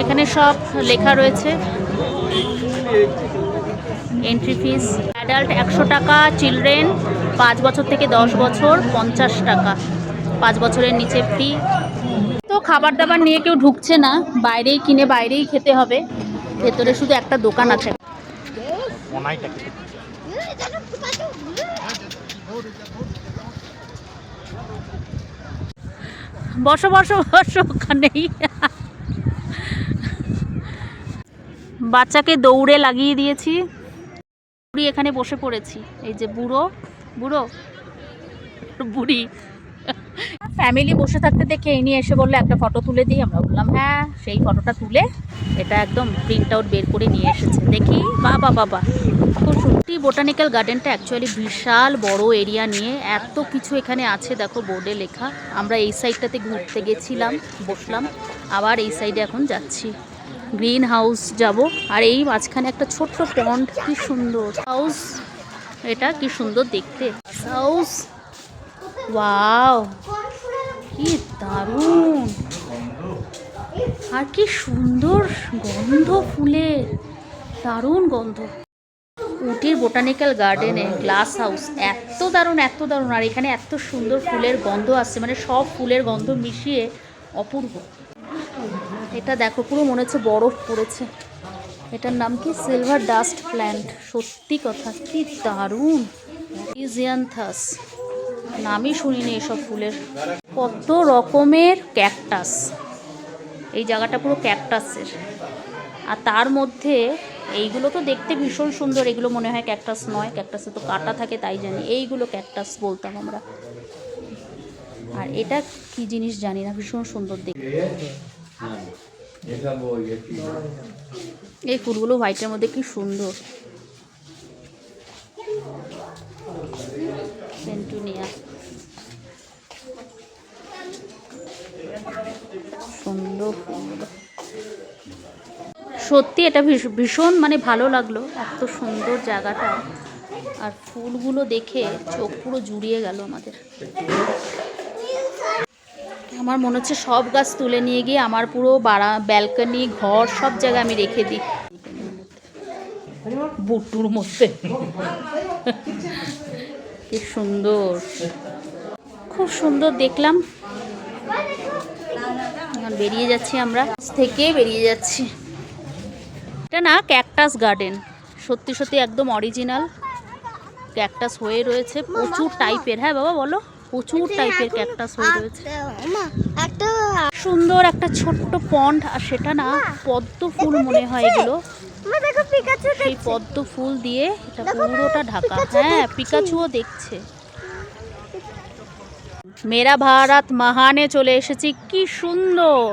এখানে সব লেখা রয়েছে। এন্ট্রি ফিস অ্যাডাল্ট একশো টাকা চিলড্রেন পাঁচ বছর থেকে দশ বছর, পঞ্চাশ টাকা। পাঁচ বছরের নিচে ফ্রি তো খাবার দাবার নিয়ে কেউ ঢুকছে না, বাইরেই কিনে বাইরেই খেতে হবে। ভেতরে শুধু একটা দোকান আছে। বসো বসো বসো, ওখানেই। বাচ্চাকে দৌড়ে লাগিয়ে দিয়েছি। বুড়ি এখানে বসে পড়েছি। এই যে বুড়ো বুড়ো, বুড়ি। ফ্যামিলি বসে থাকতে দেখে এই নিয়ে এসে বলল, একটা ফটো তুলে দিই। আমরা বললাম হ্যাঁ সেই ফটোটা তুলে। এটা একদম প্রিন্ট আউট বের করে নিয়ে এসেছে। দেখি, বাবা বাবা। খুব সত্যি বোটানিক্যাল গার্ডেনটা অ্যাকচুয়ালি বিশাল বড় এরিয়া নিয়ে এত কিছু এখানে আছে। দেখো বোর্ডে লেখা। আমরা এই সাইডটাতে ঘুরতে গেছিলাম, বসলাম। আবার এই সাইডে এখন যাচ্ছি। গ্রিন হাউস যাব। আর এই মাঝখানে একটা ছোট্ট পন্ড কি সুন্দর। হাউস এটা কি সুন্দর দেখতে। হাউস ওয়াও কি দারুণ। আর কি সুন্দর গন্ধ ফুলের দারুণ গন্ধ। উটির বোটানিক্যাল গার্ডেনে গ্লাস হাউস এত দারুণ এত দারুণ। আর এখানে এত সুন্দর ফুলের গন্ধ আসছে মানে সব ফুলের গন্ধ মিশিয়ে অপূর্ব। এটা দেখো, পুরো মনে হচ্ছে বরফ পড়েছে। এটার নাম কি? সিলভার ডাস্ট প্ল্যান্ট সত্যি কথা, কি দারুণ। ইজিয়ানথাস নামই শুনিনি এসব ফুলের। কত রকমের ক্যাকটাস এই জায়গাটা পুরো ক্যাকটাসের আর তার মধ্যে এইগুলো তো দেখতে ভীষণ সুন্দর। এগুলো মনে হয় ক্যাকটাস নয়। ক্যাকটাসে তো কাটা থাকে, তাই জানি। এইগুলো ক্যাকটাস বলতাম আমরা। আর এটা কি জিনিস জানি না, ভীষণ সুন্দর দেখতে। এই ফুলগুলো হোয়াইটের মধ্যে কি সুন্দর। সেন্টুনিয়া সুন্দর সত্যি এটা ভীষ- ভীষণ মানে ভালো লাগল, এত সুন্দর জায়গাটা। আর ফুলগুলো দেখে চোখ পুরো জুড়িয়ে গেল আমাদের। আমার মনে হচ্ছে সব গাছ তুলে নিয়ে গিয়ে আমার পুরো বাড়া ব্যালকনি ঘর সব জায়গায় আমি রেখে দিই। বুটুর মধ্যে। কি সুন্দর। খুব সুন্দর দেখলাম। বেরিয়ে যাচ্ছি আমরা। থেকে বেরিয়ে যাচ্ছি। এটা না ক্যাকটাস গার্ডেন সত্যি সত্যি একদম অরিজিনাল ক্যাকটাস হয়ে রয়েছে। প্রচুর টাইপের হ্যাঁ বাবা, বলো। প্রচুর টাইপের ক্যাকটাস হয়ে রয়েছে। সুন্দর একটা ছোট্ট পন্ড আর সেটা না পদ্ম ফুল মনে হয় এগুলো। সেই পদ্ম ফুল দিয়ে এটা পুরোটা ঢাকা। হ্যাঁ পিকাচুও দেখছে। মেরা ভারত মাহানে চলে এসেছি কি সুন্দর।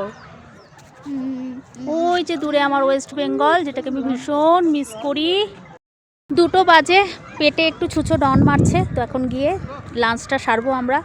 ওই যে দূরে আমার ওয়েস্ট বেঙ্গল যেটাকে আমি ভীষণ মিস করি। দুটো বাজে পেটে একটু ছুঁচো ডন মারছে তো এখন গিয়ে লাঞ্চটা সারবো আমরা।